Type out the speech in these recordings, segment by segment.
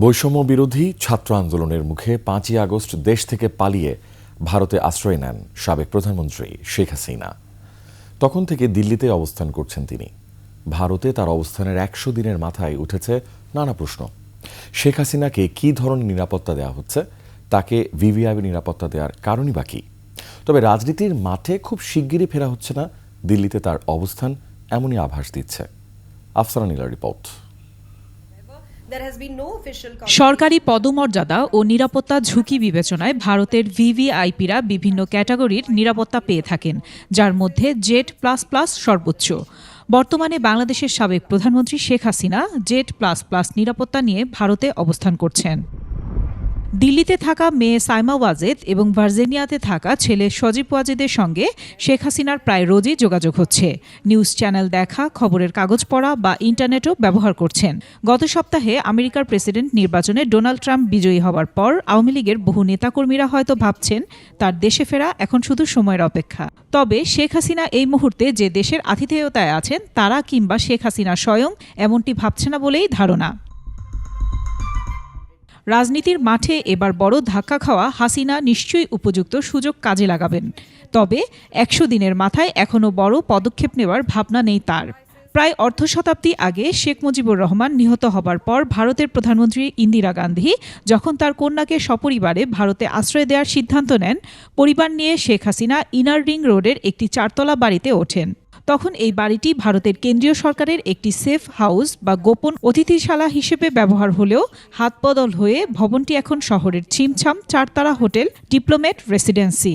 বৈষম্য বিরোধী ছাত্র আন্দোলনের মুখে পাঁচই আগস্ট দেশ থেকে পালিয়ে ভারতে আশ্রয় নেন সাবেক প্রধানমন্ত্রী শেখ হাসিনা। তখন থেকে দিল্লিতে অবস্থান করছেন তিনি। ভারতে তার অবস্থানের একশো দিনের মাথায় উঠেছে নানা প্রশ্ন। শেখ হাসিনাকে কী ধরনের নিরাপত্তা দেওয়া হচ্ছে? তাকে ভিভিআইপি নিরাপত্তা দেওয়ার কারণই বাকি তবে রাজনীতির মাঠে খুব শিগগিরই ফেরা হচ্ছে না। দিল্লিতে তার অবস্থান এমনই আভাস দিচ্ছে। আফসারা নীলার রিপোর্ট। সরকারি পদমর্যাদা ও নিরাপত্তা ঝুঁকি বিবেচনায় ভারতের ভিভিআইপিরা বিভিন্ন ক্যাটাগরির নিরাপত্তা পেয়ে থাকেন, যার মধ্যে জেট প্লাস প্লাস সর্বোচ্চ। বর্তমানে বাংলাদেশের সাবেক প্রধানমন্ত্রী Sheikh Hasina Z plus plus নিরাপত্তা নিয়ে ভারতে অবস্থান করছেন। দিল্লিতে থাকা মেয়ে সাইমা ওয়াজেদ এবং ভার্জিনিয়াতে থাকা ছেলে সজীব ওয়াজেদের সঙ্গে শেখ হাসিনার প্রায় রোজই যোগাযোগ হচ্ছে। নিউজ চ্যানেল দেখা, খবরের কাগজ পড়া বা ইন্টারনেটও ব্যবহার করছেন। গত সপ্তাহে আমেরিকার প্রেসিডেন্ট নির্বাচনে ডোনাল্ড ট্রাম্প বিজয়ী হওয়ার পর আওয়ামী লীগের বহু নেতাকর্মীরা হয়তো ভাবছেন, তার দেশে ফেরা এখন শুধু সময়ের অপেক্ষা। তবে শেখ হাসিনা এই মুহূর্তে যে দেশের আতিথেয়তায় আছেন, তারা কিংবা শেখ হাসিনা স্বয়ং এমনটি ভাবছে না বলেই ধারণা। রাজনীতির মাঠে এবার বড় ধাক্কা খাওয়া হাসিনা নিশ্চয়ই উপযুক্ত সুযোগ কাজে লাগাবেন। তবে একশো দিনের মাথায় এখনও বড় পদক্ষেপ নেওয়ার ভাবনা নেই তার। প্রায় অর্ধ শতাব্দী আগে শেখ মুজিবুর রহমান নিহত হবার পর ভারতের প্রধানমন্ত্রী ইন্দিরা গান্ধী যখন তার কন্যাকে সপরিবারে ভারতে আশ্রয় দেওয়ার সিদ্ধান্ত নেন, পরিবার নিয়ে শেখ হাসিনা ইনার রিং রোডের একটি চারতলা বাড়িতে ওঠেন। তখন এই বাড়িটি ভারতের কেন্দ্রীয় সরকারের একটি সেফ হাউস বা গোপন অতিথিশালা হিসেবে ব্যবহার হলেও হাত বদল হয়ে ভবনটি এখন শহরের ছিমছাম চারতারা হোটেল ডিপ্লোমেট রেসিডেন্সি।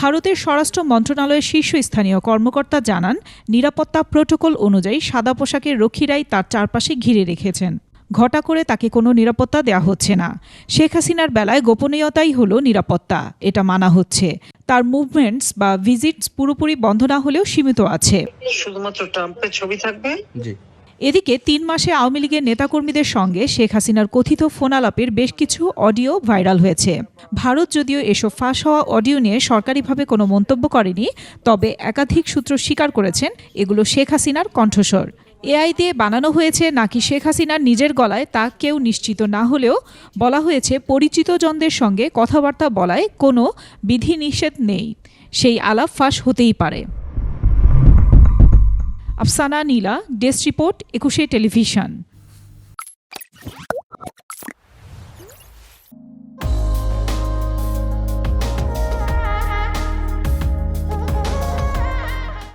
ভারতের স্বরাষ্ট্র মন্ত্রণালয়ের শীর্ষস্থানীয় কর্মকর্তা জানান, নিরাপত্তা প্রোটোকল অনুযায়ী সাদা পোশাকের রক্ষীরাই তার চারপাশে ঘিরে রেখেছেন। ঘটা করে তাকে কোনো নিরাপত্তা দেওয়া হচ্ছে না। শেখ হাসিনার বেলায় গোপনীয়তাই হলো নিরাপত্তা। এটা মানা হচ্ছে। তার মুভমেন্টস বা ভিজিটস পুরোপুরি বন্ধ না হলেও সীমিত আছে। শুধুমাত্র ট্রাম্পের ছবি থাকবে? এদিকে তিন মাসে আওয়ামী লীগের নেতাকর্মীদের সঙ্গে শেখ হাসিনার কথিত ফোনালাপের বেশ কিছু অডিও ভাইরাল হয়েছে। ভারত যদিও এসব ফাঁস হওয়া অডিও নিয়ে সরকারিভাবে কোনো মন্তব্য করেনি তবে একাধিক সূত্র স্বীকার করেছেন এগুলো শেখ হাসিনার কণ্ঠস্বর। এআই দিয়ে বানানো হয়েছে নাকি শেখ হাসিনার নিজের গলায় তা কেউ নিশ্চিত না হলেও বলা হয়েছে পরিচিত জনদের সঙ্গে কথাবার্তা বলায় কোনো বিধিনিষেধ নেই। সেই আলাপ ফাঁস হতেই পারে। Afsana Nila, desk report, Ekushey television.